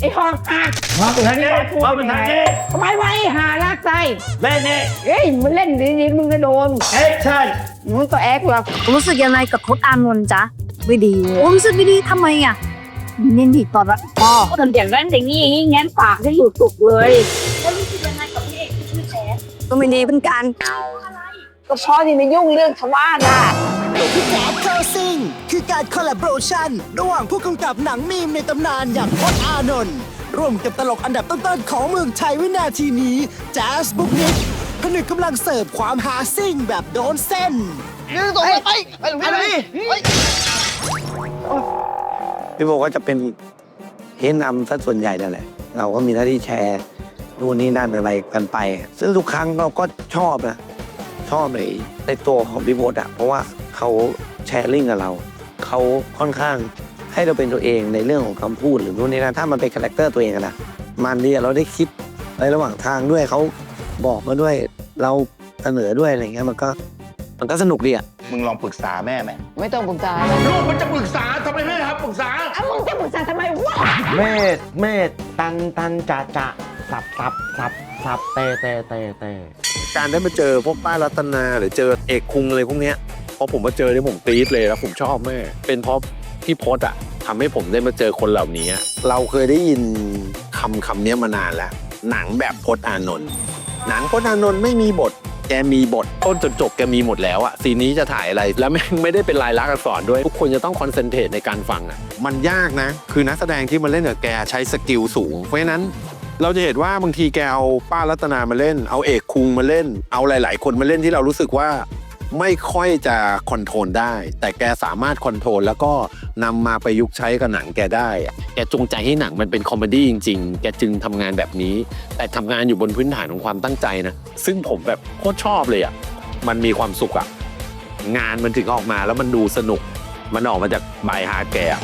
ไอ้หอกหักมาเป็นทางนี้มาเป็นทางนี้ทำไมไวะไอ้หาลากไส้เล่นนี่เอ้ยมันเล่นดีๆมึงก็โดนแอคชั่นมึงก็แอคหรอกรู้สึกยังไงกับโค้ดอานนท์จ๊ะไม่ดีโอ้รู้สึกไม่ดีทำไมอะเน้นผิดตอนละพ่อทำอย่างนั้นอย่างนี้อย่างนี้งั้นปากจะหลุดตุกเลยแล้วรู้สึกยังไงกับพี่เอกที่ชื่อแจ๊ก็ไม่ดีเป็นการก็เพราะที่ไม่ยุ่งเรื่องชาวบ้านน่ะแจ๊ดเข้าซิงคือ การคอลลาบอชันระหว่างผู้กำกับหนังมีมในตำนานอย่างพจน์อานนท์ร่วมกับตลกอันดับต้นๆของเมืองไทยวินาทีนี้แจ๊สบุ๊กนิกผนึกกำลังเสิร์ฟความฮาซิ่งแบบโดนเส้น นี่ตัวไปไปไปไปพี่โบก็จะเป็นเฮดนำซะส่วนใหญ่นั่นแหละ เราก็มีหน้าที่แชร์นู่นนี่นั่นอะไรกันไป ซึ่งทุกครั้งเราก็ชอบนะ ชอบในในตัวของพี่โบดอะเพราะว่าเขาแชร์ลิงกับเรา เขาค่อนข้างให้เราเป็นตัวเองในเรื่องของคำพูดหรือนู่นนี่นั่นถ้ามันเป็นคาแรคเตอร์ตัวเองอะนะมันดีอะเราได้คิดในระหว่างทางด้วยเขาบอกมาด้วยเราเสนอด้วยอะไรเงี้ยมันก็มันก็สนุกดีอะมึงลองปรึกษาแม่ไหมไม่ต้องปรึกษาลูกมันจะปรึกษาทำไมไม่ครับปรึกษาอ้าวมึงจะปรึกษาทำไมวะเมธเมธตันตันจะจะสับสับสับสับเตเตเตเตการได้มาเจอพวกป้ารัตนาหรือเจอเอกคุงอะไรพวกเนี้ย พอผมมาเจอเนี่ยผมกรี๊ดเลยแล้วผมชอบแม่เป็นเพราะพี่พศอะทำให้ผมได้มาเจอคนเหล่านี้ เราเคยได้ยินคำคำเนี้ยมานานแล้ว หนังแบบพศอานนท์หนังพศอานนท์ไม่มีบท แกมีบท ต้นจนจบแกมีหมดแล้วอะซีนนี้จะถ่ายอะไร แล้วแม่งไม่ได้เป็นลายลักษณ์อักษรด้วย ทุกคนจะต้องคอนเซนเทรตในการฟังอะมันยากนะ คือนักแสดงที่มาเล่นกับแกใช้สกิลสูง เพราะฉะนั้นเราจะเห็นว่าบางทีแกเอาป้ารัตนามาเล่น เอาเอกคุงมาเล่น เอาหลาย ๆ คนมาเล่นที่เรารู้สึกว่า ไม่ค่อยจะคอนโทรลได้ แต่แกสามารถคอนโทรลแล้วก็นำมาประยุกต์ใช้กับหนังแกได้อะแกจงใจให้หนังมันเป็นคอมเมดี้จริง ๆ แกจึงทำงานแบบนี้ แต่ทำงานอยู่บนพื้นฐานของความตั้งใจนะ ซึ่งผมแบบโคตรชอบเลยอะ มันมีความสุขอะ งานมันถึงออกมาแล้วมันดูสนุก มันออกมาจากบายฮาร์ดแกอะ